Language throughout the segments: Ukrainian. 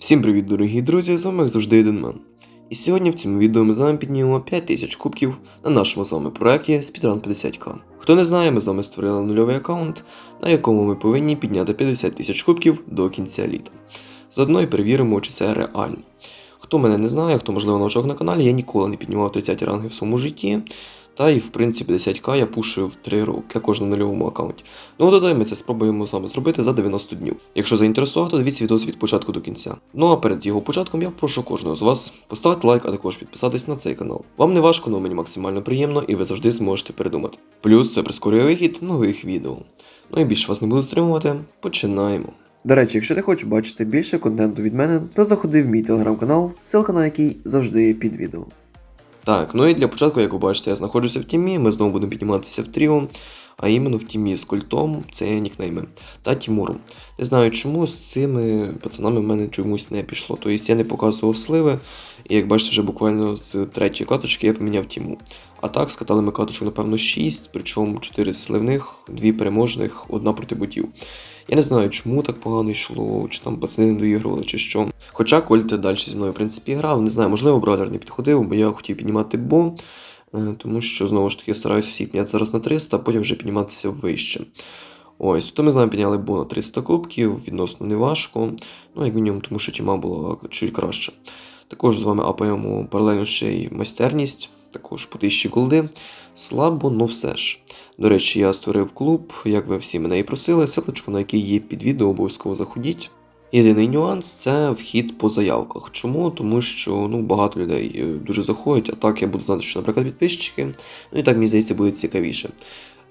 Всім привіт, дорогі друзі! З вами як завжди Єдинмен. І сьогодні в цьому відео ми з вами піднімемо 5000 кубків на нашому з вами проєкті Speedrun 50к. Хто не знає, ми з вами створили нульовий аккаунт, на якому ми повинні підняти 50 тисяч кубків до кінця літа. Заодно і перевіримо, чи це реально. Хто мене не знає, хто можливо новачок на каналі, я ніколи не піднімав 30 ранги в своєму житті. Та і в принципі 10к я пушив 3 роки, кожен на нульовому аккаунті. Ну додай ми це спробуємо вами зробити за 90 днів. Якщо заінтересував, то дивіться відео від початку до кінця. Ну а перед його початком я прошу кожного з вас поставити лайк, а також підписатись на цей канал. Вам не важко, але мені максимально приємно і ви завжди зможете передумати. Плюс це прискорює вихід нових відео. Ну і більше вас не буду стримувати, починаємо. До речі, якщо ти хочеш бачити більше контенту від мене, то заходи в мій телеграм-канал, ссылка на який завжди під відео. Так, ну і для початку, як ви бачите, я знаходжуся в тімі, ми знову будемо підніматися в тріо, а іменно в тімі з Кольтом, це нікнейми, та Тімуром. Не знаю чому з цими пацанами в мене чомусь не пішло. Тобто я не показував сливи, і як бачите, вже буквально з третьої каточки я поміняв тіму. А так, скатали ми каточку, напевно, 6, причому 4 сливних, 2 переможних, одна проти ботів. Я не знаю, чому так погано йшло, чи там пацани не доігрували, чи що. Хоча Кольт далі зі мною, в принципі, грав. Не знаю, можливо, бройлер не підходив, бо я хотів піднімати бо, е, тому що знову ж таки стараюся всіх підняти зараз на 300, а потім вже підніматися вище. Ось, то ми з вами підняли бо на 300 кубків, відносно неважко. Ну, як мінімум, тому що тіма була чуть краще. Також з вами апаємо паралельно ще й майстерність, також по 1000 голди. Слабо, но все ж. До речі, я створив клуб, як ви всі мене і просили, силочку, на який є під відео, обов'язково заходіть. Єдиний нюанс це вхід по заявках. Чому? Тому що ну, багато людей е, дуже заходять, а так я буду знати, що, наприклад, підписчики, ну і так мені здається, буде цікавіше.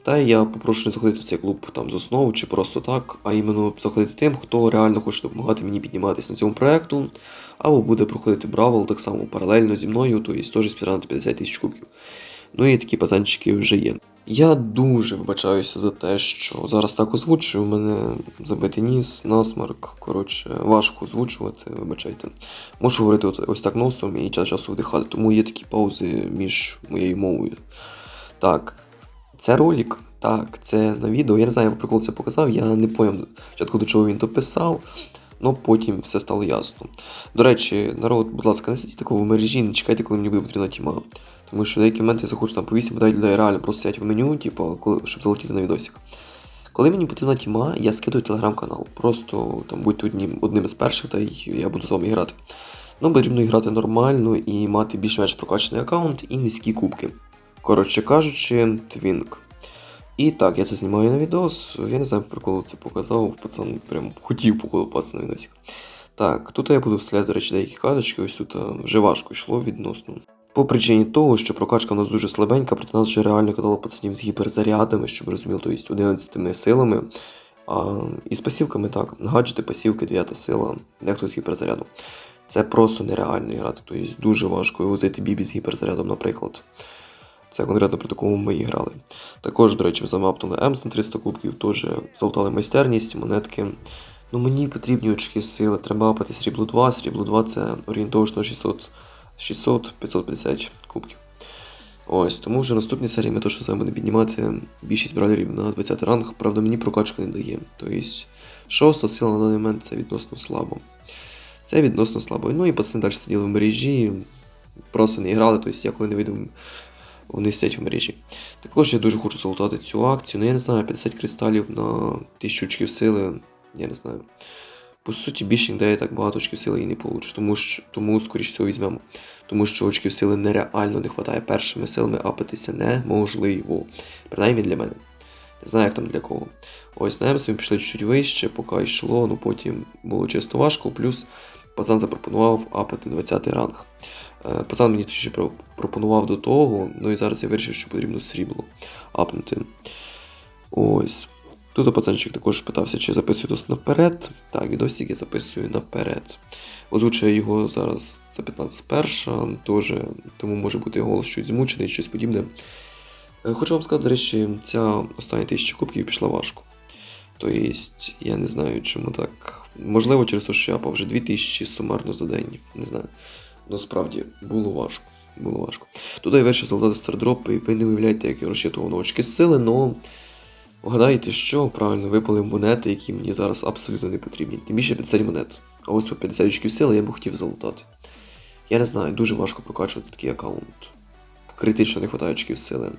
Та я попрошу не заходити в цей клуб там з основу чи просто так, а іменно заходити тим, хто реально хоче допомагати мені підніматися на цьому проекту, або буде проходити Бравл так само паралельно зі мною, тобто теж спіранити 50 тисяч кубків. Ну і такі пацанчики вже є. Я дуже вибачаюся за те, що зараз так озвучую. У мене забитий ніс, насмарк. Коротше, важко озвучувати, вибачайте. Можу говорити ось так носом і час часу вдихати, тому є такі паузи між моєю мовою. Так, це ролик, так, це на відео. Я не знаю, як прикол це показав, я не поняв спочатку до чого він то писав, але потім все стало ясно. До речі, народ, будь ласка, не сидіть такого в мережі, не чекайте, коли мені буде потрібна тіма. Тому що деякі моменти я захочу там по 8 бодай людей реально просто сидять в меню, типу, коли, щоб залетіти на відосик. Коли мені потрібна тіма, я скидую телеграм-канал. Просто там будьте одним, одним із перших, та й я буду з вами грати. Ну, потрібно грати нормально і мати більш-менш прокачаний аккаунт і низькі кубки. Коротше кажучи, твінк. І так, я це знімаю на відос. Я не знаю, приколи це показав, пацан прям хотів поколопатися на відосик. Так, тут я буду вставляти, до речі, деякі карточки, ось тут вже важко йшло відносно. По причині того, що прокачка у нас дуже слабенька, проти нас вже реально катало пацанів з гіперзарядами, щоб розуміли, тобто 11 силами. А, і з пасівками так, гаджети, пасівки, 9 сила, дехто з гіперзарядом. Це просто нереально грати, тобто дуже важко возити бібі з гіперзарядом, наприклад. Це конкретно при такому ми і грали. Також, до речі, замаптали Емс на 300 кубків, теж залутали майстерність, монетки. Ну мені потрібні очки сили, треба апати срібло 2. Срібло 2 це орієнтовно 600 600-550 кубків. Ось, тому вже в наступній серії ми точно з вами будемо піднімати більшість бралерів на 20 ранг, правда, мені прокачка не дає. Тобто, шоста сила на даний момент це відносно слабо. Це відносно слабо. Ну і пацани далі сиділи в мережі, просто не грали, тобто я коли не вийду, вони сидять в мережі. Також я дуже хочу залутати цю акцію, ну я не знаю, 50 кристалів на 1000 очків сили, я не знаю. По суті, більше ніде я так багато очків сили і не получу, тому, що, тому скоріш всього візьмемо. Тому що очків сили нереально не вистачає. Першими силами апатися неможливо. Принаймні для мене. Не знаю, як там для кого. Ось на Емс ми пішли чуть вище, поки йшло, ну потім було чисто важко, плюс пацан запропонував апати 20 ранг. Е, Пацан мені ще пропонував до того, ну і зараз я вирішив, що потрібно срібло апнути. Ось. Тут пацанчик також питався, чи записую досить наперед. Так, відосик я записую наперед. Озвучує його зараз за 15 перша, теж, тому може бути голос щось змучений, щось подібне. Е, Хочу вам сказати, до речі, ця остання тисяча кубків пішла важко. Тобто, я не знаю, чому так. Можливо, через те, що я апав вже 2000 сумарно за день. Не знаю. Ну справді було важко. Було важко. Тут я вирішив залутати стардропи, і ви не уявляєте, як я розчитував на очки сили, но Вгадайте, що правильно випали монети, які мені зараз абсолютно не потрібні. Тим більше 50 монет. А ось по 50 очків сили я б хотів залутати. Я не знаю, дуже важко прокачувати такий аккаунт. Критично не вистачає очків сили.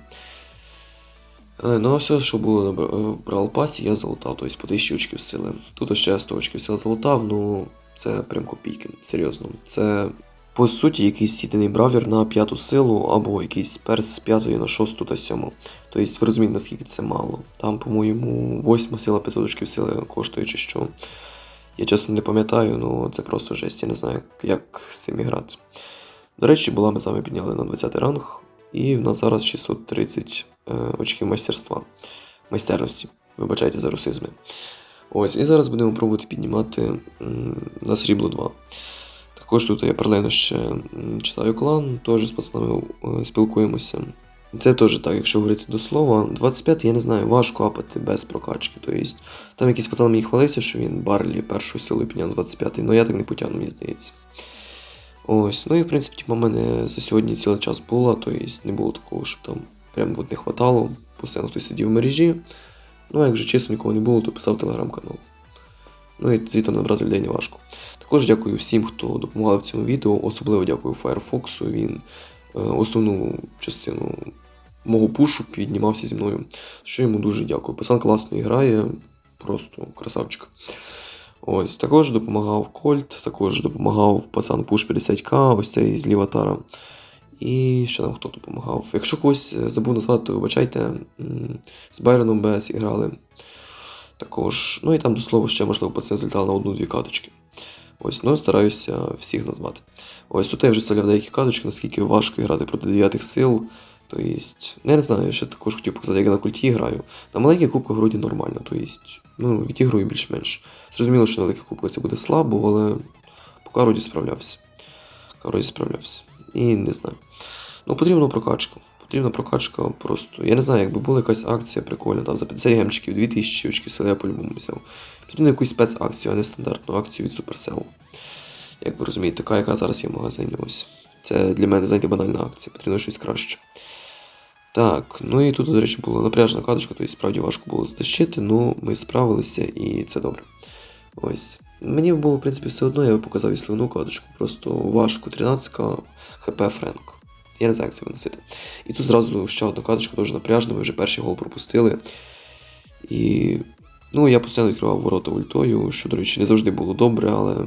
Е, Ну а все, що було в Брал Пасі, я залутав, тобто по 1000 очків сили. Тут ще 100 очків сили залутав, ну це прям копійки, серйозно. Це по суті якийсь сідений бравлер на п'яту силу, або якийсь перс з п'ятої на шосту та сьому. Тобто ви розумієте, наскільки це мало. Там, по-моєму, восьма сила 500 очків сили коштує чи що. Я чесно не пам'ятаю, ну це просто жесть, я не знаю, як з цим грати. До речі, була ми з вами підняли на 20 ранг, і в нас зараз 630 е, очків майстерства. Майстерності. Вибачайте за русизми. Ось, і зараз будемо пробувати піднімати на срібло 2. Також тут я паралельно ще читаю клан, теж з пацанами е, спілкуємося. Це теж так, якщо говорити до слова, 25 я не знаю, важко апати без прокачки. Тобто, там якийсь пацан мені хвалився, що він барлі першу силу підняв на 25, але я так не потягну, мені здається. Ось, ну і в принципі, типу, у мене за сьогодні цілий час було, тобто не було такого, що там прям от не хватало, постійно хтось сидів в мережі. Ну, а як вже чесно нікого не було, то писав телеграм-канал. Ну і звідти набрати людей не важко. Також дякую всім, хто допомагав в цьому відео, особливо дякую Firefox, він е, основну частину мого пушу піднімався зі мною, що йому дуже дякую. Пацан класно грає, просто красавчик. Ось, також допомагав Кольт, також допомагав пацан Push 50к, ось цей зліва Тара. І ще нам хто допомагав. Якщо когось е, забув назвати, то вибачайте, з Байроном БС грали. Також, ну і там до слова ще, можливо, пацан злітав на одну-дві каточки. Ось, ну стараюся всіх назвати. Ось тут я вже ставляв деякі каточки, наскільки важко грати проти дев'ятих сил. Тобто, я не знаю, я ще також хотів показати, як я на культі граю. На маленьких кубках вроді нормально, тобто, ну, відіграю більш-менш. Зрозуміло, що на великих кубках це буде слабо, але поки вроді справлявся. Вроді справлявся. І не знаю. Ну, потрібна прокачка. Потрібна прокачка просто. Я не знаю, якби була якась акція прикольна, там за 50 гемчиків, 2000 очків сили я по-любому взяв. Потрібно якусь спецакцію, а не стандартну акцію від Supercell. Як ви розумієте, така, яка зараз є в магазині. Ось. Це для мене, знаєте, банальна акція, потрібно щось краще. Так, ну і тут, до речі, була напряжена каточка, тобто справді важко було затащити, ну ми справилися і це добре. Ось. Мені було, в принципі, все одно, я показав і сливну каточку, просто важко. 13 хп Френк. Я не знаю, як це виносити. І тут зразу ще одна каточка дуже напряжна, ми вже перший гол пропустили. І. Ну, я постійно відкривав ворота ультою, що, до речі, не завжди було добре, але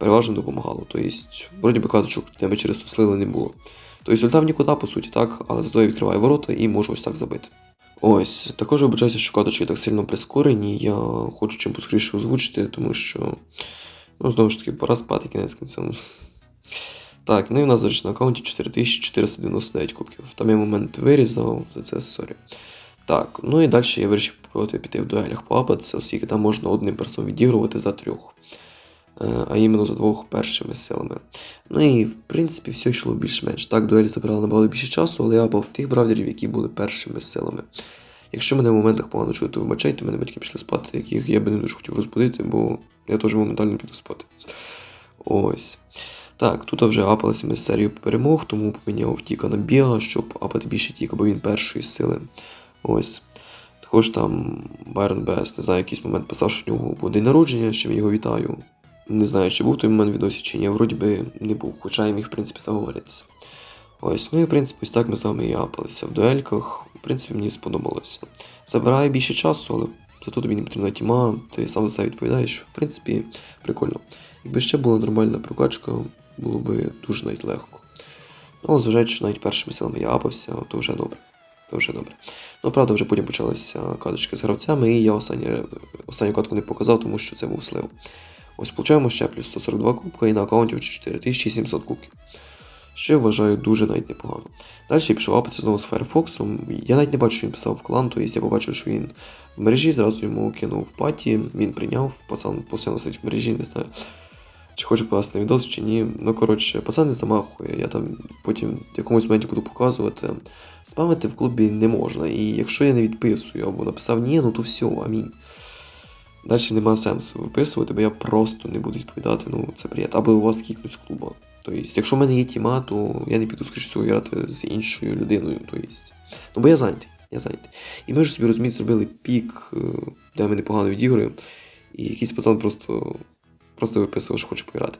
переважно допомагало. Тобто, вроді би каточок, де ми через слили не було. Тобто ульта в нікуди, по суті, так, але зато я відкриваю ворота і можу ось так забити. Ось, також вибачаюся, що каточки так сильно прискорені. Я хочу чим поскоріше озвучити, тому що, ну, знову ж таки, пора спати кінець кінцем. Так, ну і в нас, до на аккаунті 4499 кубків. Там я момент вирізав, за це сорі. Так, ну і далі я вирішив проти піти в дуелях по поапатися, оскільки там можна одним персом відігрувати за трьох. Е, А іменно за двох першими силами. Ну і в принципі все йшло більш-менш. Так, дуелі забирали набагато більше часу, але я апав тих бравлерів, які були першими силами. Якщо мене в моментах погано чути, вибачайте, мене батьки пішли спати, яких я би не дуже хотів розбудити, бо я теж моментально піду спати. Ось. Так, тут вже апалися ми серію перемог, тому поміняв Тіка на Біга, щоб апати більше Тіка, бо він першої сили. Ось. Також там Байрон Бес, не знаю, якийсь момент писав, що в нього був день народження, що я його вітаю. Не знаю, чи був той момент відосі, чи ні, вроді би не був, хоча я міг, в принципі, заговоритися. Ось, ну і в принципі, ось так ми з вами і апалися в дуельках. В принципі, мені сподобалося. Забирає більше часу, але зато тобі не потрібна тіма, ти сам за себе відповідаєш. В принципі, прикольно. Якби ще була нормальна прокачка, було б дуже навіть легко. Ну, але зважаючи, навіть першими силами я апався, то вже добре. То вже добре. Ну, правда, вже потім почалися каточки з гравцями, і я останню, останню катку не показав, тому що це був слив. Ось получаємо ще плюс 142 кубка і на аккаунті вже 4700 кубків. Я вважаю дуже навіть непогано. Далі пішов апатися знову з Firefox. Я навіть не бачу, що він писав в клан, тобто я побачив, що він в мережі, зразу йому кинув в паті, він прийняв, пацан постійно сидить в мережі, не знаю. Чи хочу попасти на відос, чи ні. Ну, коротше, пацан не замахує, я там потім в якомусь моменті буду показувати. Спамити в клубі не можна, і якщо я не відписую або написав ні, ну то все, амінь. Далі нема сенсу виписувати, бо я просто не буду відповідати, ну це бред. Або у вас кікнуть з клуба. Тобто, якщо в мене є тіма, то я не піду скоріше всього грати з іншою людиною. Тобто, ну бо я зайнятий, я зайнятий. І ми ж собі розумієте, зробили пік, е, де ми непогано відіграємо, і якийсь пацан просто просто виписував, що хочу пограти.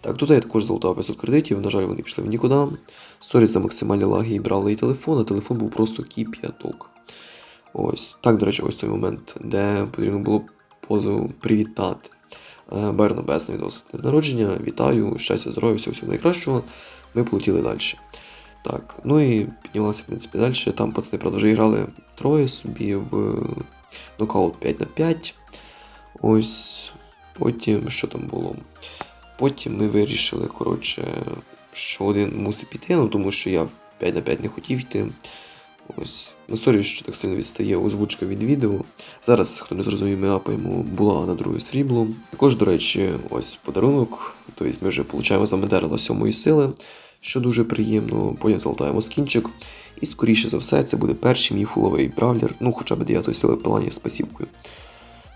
Так, тут я також залутав 500 кредитів, на жаль, вони пішли в нікуди. Сорі за максимальні лаги і брали і телефон, а телефон був просто кіп'яток. Ось. Так, до речі, ось той момент, де потрібно було привітати. Е, Берна без на відос днем народження. Вітаю, щастя, здоров'я, всього всього найкращого. Ми полетіли далі. Так, ну і піднімалися, в принципі, далі. Там пацани, правда, вже грали троє собі в нокаут 5 на 5. Ось. Потім, що там було? Потім ми вирішили, коротше, що один мусить піти, ну тому що я в 5 на 5 не хотів йти. Ось. Ну, сорі, що так сильно відстає озвучка від відео. Зараз, хто не зрозумів, ми апаємо була на друге срібло. Також, до речі, ось подарунок. Тобто ми вже отримуємо за Медерла сьомої сили, що дуже приємно. Потім залутаємо скінчик. І скоріше за все, це буде перший мій фуловий бравлер, ну хоча б 9 сили в плані з пасівкою.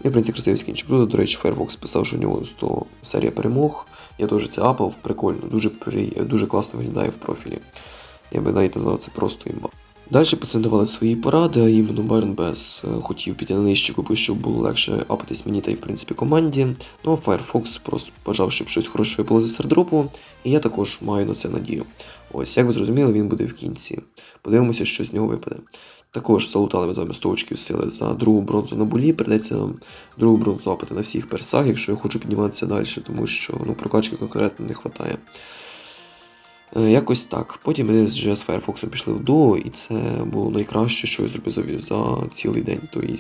І, в принципі, красивий скінчик. Тут, до речі, Firefox писав, що у нього 100 серія перемог. Я теж це апав, прикольно, дуже, при... дуже класно виглядає в профілі. Я би навіть назвав це просто імба. Далі пацани давали свої поради, іменно Байрон Бес е, хотів піти на нижче купи, щоб було легше апатись мені та й в принципі команді. Ну а Firefox просто бажав, щоб щось хороше випало зі сердропу, і я також маю на це надію. Ось, як ви зрозуміли, він буде в кінці. Подивимося, що з нього випаде. Також залутали ми з вами 100 очків сили за другу бронзу на булі. Придеться нам другу бронзу апати на всіх персах, якщо я хочу підніматися далі, тому що ну, прокачки конкретно не вистачає. Е, Якось так. Потім ми вже з Firefox пішли в дуо, і це було найкраще, що я зробив за, цілий день. Тобто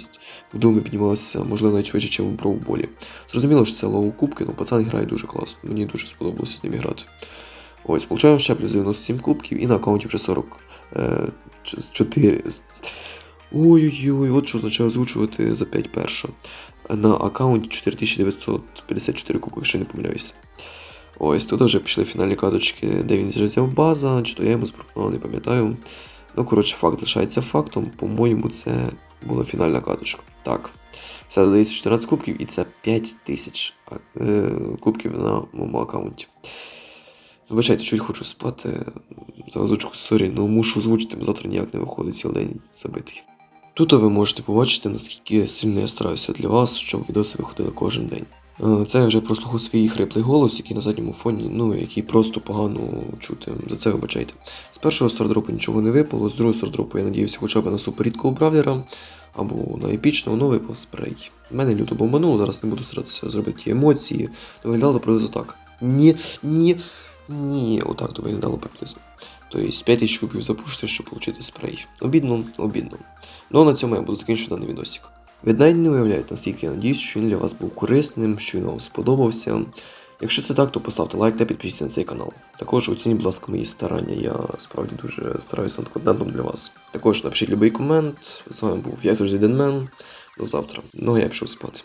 в дуо ми піднімалися, можливо, навіть швидше, ніж в броуболі. Зрозуміло, що це лоу кубки, але пацан грає дуже класно. Мені дуже сподобалося з ними грати. Ось, получаємо ще плюс 97 кубків, і на аккаунті вже 44. Ой-ой-ой, от що означає озвучувати за 5 перша. На аккаунті 4954 кубки, якщо не помиляюся. Ось тут вже пішли фінальні каточки, де він взяв база, чи то я йому запропонував, не пам'ятаю. Ну, коротше, факт лишається фактом. По-моєму, це була фінальна каточка. Так. Все додається 14 кубків, і це 5 тисяч е, кубків на моєму аккаунті. Вибачайте, чуть хочу спати. За озвучку сорі, ну мушу озвучити, бо завтра ніяк не виходить цілий день забитий. Тут ви можете побачити, наскільки сильно я стараюся для вас, щоб відоси виходили кожен день. Е, Це я вже прослухав свій хриплий голос, який на задньому фоні, ну який просто погано чути. За це вибачайте. З першого стардропу нічого не випало, з другого стардропу я надіявся хоча б на суперрідкого бравлера або на епічного, ну випав спрей. Мене люто бомбануло, зараз не буду старатися зробити ті емоції. Виглядало приблизно так. Ні, ні, ні, отак то виглядало приблизно. Тобто 5 тисяч кубів запушити, щоб отримати спрей. Обідно, обідно. Ну а на цьому я буду закінчувати даний відосик. Ви навіть не уявляєте, наскільки я надіюсь, що він для вас був корисним, що він вам сподобався. Якщо це так, то поставте лайк та підпишіться на цей канал. Також оцініть, будь ласка, мої старання, я справді дуже стараюся над контентом для вас. Також напишіть будь-який комент. З вами був я завжди Денмен. До завтра. Ну а я пішов спати.